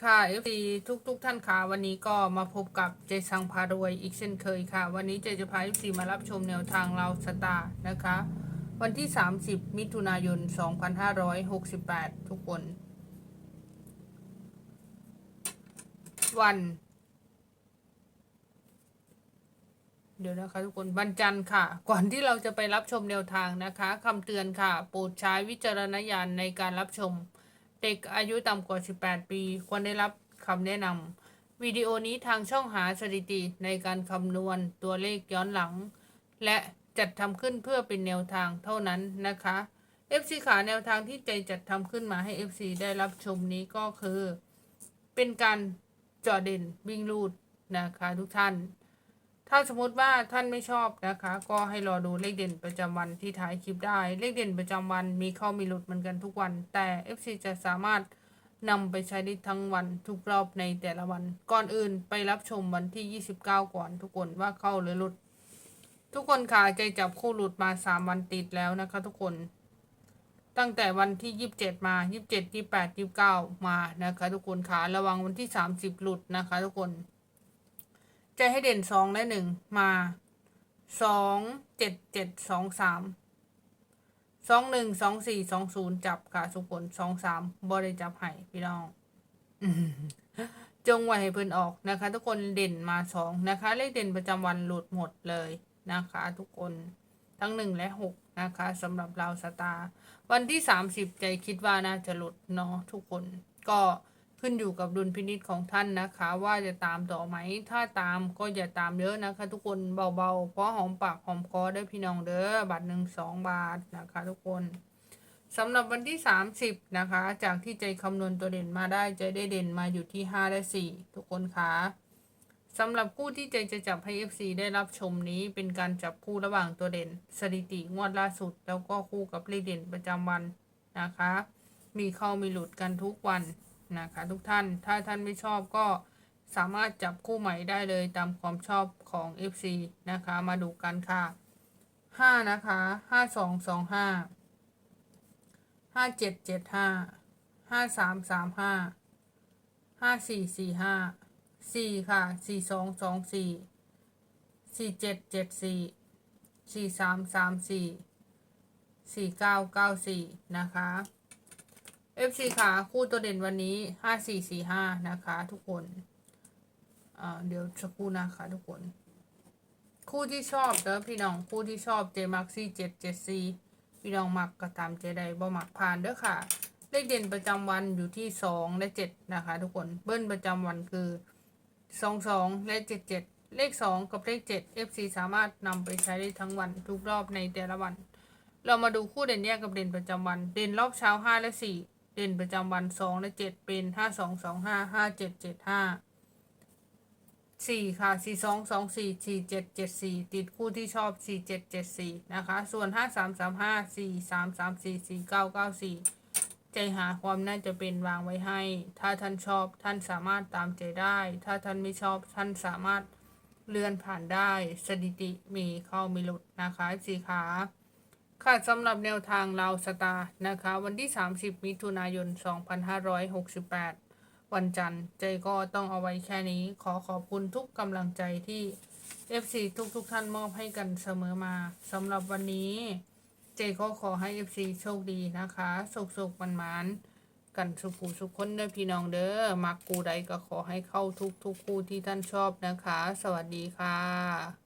ค่ะ FC ทุกทุกๆท่านค่ะ วันนี้ก็มาพบกับเจสังพารวยอีกเช่นเคยค่ะ วันนี้เจจะพา FC มารับชมแนวทางเราสตาร์นะคะ วันที่ 30 มิถุนายน 2568 ทุกคน วัน เดี๋ยวนะคะทุกคนวันจันทร์ค่ะ ก่อนที่เราจะไปรับชมแนวทางนะคะคำเตือนค่ะ โปรดใช้วิจารณญาณในการรับชม เด็กอายุต่ำกว่า 18 ปี ควรได้รับคำแนะนำวิดีโอนี้ทางช่องหาสถิติในการคำนวณตัวเลขย้อนหลัง และจัดทำขึ้นเพื่อเป็นแนวทางเท่านั้นนะคะ FC ขาแนวทางที่ใจจัดทำขึ้นมาให้ FC ได้รับชมนี้ก็คือ เป็นการจอเด่นวิ่งลูดนะคะทุกท่าน ถ้าสมมติว่าท่านไม่ชอบนะคะ ก็ให้รอดูเลขเด่นประจำวันที่ท้ายคลิปได้ เลขเด่นประจำวันมีเข้ามีหลุดเหมือนกันทุกวัน แต่ FC จะสามารถนำไปใช้ได้ทั้งวันทุกรอบในแต่ละวัน ก่อนอื่นไปรับชมวันที่ 29 ก่อนทุกคนว่าเข้าหรือหลุด ทุกคนค่ะใจจับคู่หลุดมา 3 วันติดแล้วนะคะทุกคน ตั้งแต่วันที่ 27 มา 27 28 29 มานะคะทุกคนค่ะระวังวันที่ 30 หลุดนะคะทุกคน จะให้เด่นสองและหนึ่งมาสองเจ็ดเจ็ดสองสามสองหนึ่งสองสี่สองศูนย์จับค่ะสุกลสองสามบริจับให้พี่น้องจงไว้ให้เพิ่อนออกนะคะ ทุกคนเด่นมาสองนะคะ เลขเด่นประจำวันหลุดหมดเลยนะคะ ทุกคนทั้งหนึ่งและหกนะคะสำหรับเราสตาร์วันที่สามสิบใจคิดว่าน่าจะหลุดเนาะทุกคนก็ ขึ้นอยู่กับดุลพินิจของท่านนะคะ ว่าจะตามต่อไหม ถ้าตามก็อย่าตามเยอะนะคะ ทุกคนเบาๆ เพราะหอมปากหอมคอได้พี่น้องเด้อบาทหนึ่งสองบาทนะคะ ทุกคนสำหรับวันที่ 30 นะคะ จากที่ใจคำนวณตัวเด่นมาได้ใจได้เด่นมาอยู่ที่ 5 และ 4 ทุกคนคะสำหรับคู่ที่ใจจะจับให้ FC ได้รับชมนี้เป็นการจับคู่ระหว่างตัวเด่น สถิติงวดล่าสุด แล้วก็คู่กับเลขเด่นประจำวันนะคะ มีเข้ามีหลุดกันทุกวัน นะคะ ทุกท่านถ้าท่านไม่ชอบก็สามารถจับคู่ใหม่ได้เลยตามความชอบของ FC นะคะ มาดูกันค่ะห้านะคะห้าสองสองห้าห้าเจ็ดเจ็ดห้าห้าสามสามห้าห้าสี่สี่ห้าสี่ค่ะสี่สองสองสี่สี่เจ็ดเจ็ดสี่สี่สามสามสี่สี่เก้าเก้าสี่นะคะ FC ค่ะ คู่ตัวเด่นวันนี้ห้าสี่สี่ห้านะคะ ทุกคนเดี๋ยวสักครู่นะคะทุกคน คู่ที่ชอบเด้อพี่น้องคู่ที่ชอบเจมักซี่เจ็ดเจ็ดสี่พี่น้องมักก็ตามเจไดบ่มักผ่านเด้อค่ะ เลขเด่นประจำวันอยู่ที่สองและเจ็ดนะคะ ทุกคนเบิ้ลประจำวันคือสองสองและเจ็ดเจ็ดเลขสองกับเลขเจ็ด FC สามารถนำไปใช้ได้ทั้งวันทุกรอบในแต่ละวัน เรามาดูคู่เด่นแยกกับเด่นประจำวัน เด่นรอบเช้าห้าและสี่ เด่นประจำวันสองและเจ็ดเป็นห้าสองสองห้าห้าเจ็ดเจ็ดห้าสี่ค่ะสี่สองสองสี่สี่เจ็ดเจ็ดสี่ติดคู่ที่ชอบสี่เจ็ดเจ็ดสี่นะคะ ส่วนห้าสามสามห้าสี่สามสามสี่สี่เก้าเก้าสี่ใจหาความน่าจะเป็นวางไว้ให้ ถ้าท่านชอบท่านสามารถตามใจได้ ถ้าท่านไม่ชอบท่านสามารถเลื่อนผ่านได้ สถิติมีเข้ามีหลุดนะคะสี่ขา ค่ะสำหรับแนวทางเราวสตาร์นะคะ วันที่ 30 มิถุนายน 2568 วันจันทร์ใจก็ต้องเอาไว้แค่นี้ ขอขอบคุณทุกกำลังใจที่ FC ทุกทุกๆท่านมอบให้กันเสมอมาสำหรับวันนี้ เจก็ขอให้ FC โชคดีนะคะสุขสุขมันมันกันสุขุสุขคนเด้อพี่น้องเด้อมักกูใดก็ขอให้เข้าทุกทุกคู่ที่ท่านชอบนะคะ สวัสดีค่ะ